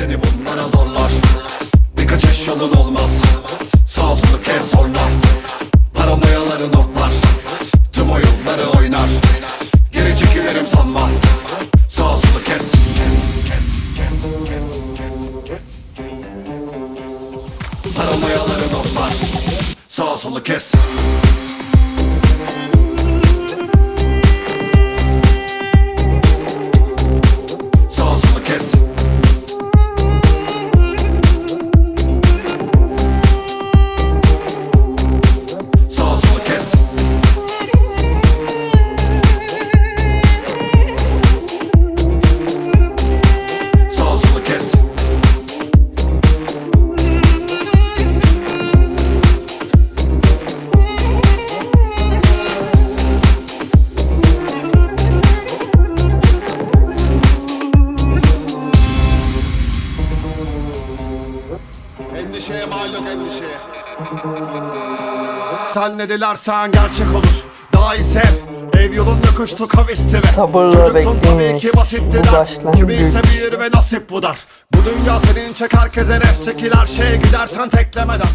Seni bunlara zorlar. Bir kaçış yolun olmaz. Sağ solu kes sonra. Paranoyaları notlar Tüm oyunları oynar. Geri çekilirim sanma. Sağ solu kes. Paranoyaları notlar Sağ solu kes Endişeye mal yok endişeye. Sen ne dilersen gerçek olur. Daha iyi sev. Ev yolunda koştu Çocuktun bekleyin. tabii ki basitti Bu dert. Kimi ise bir ve nasip bu dar Bu dünya senin çek herkese res. Çekil her şeye gidersen teklemeden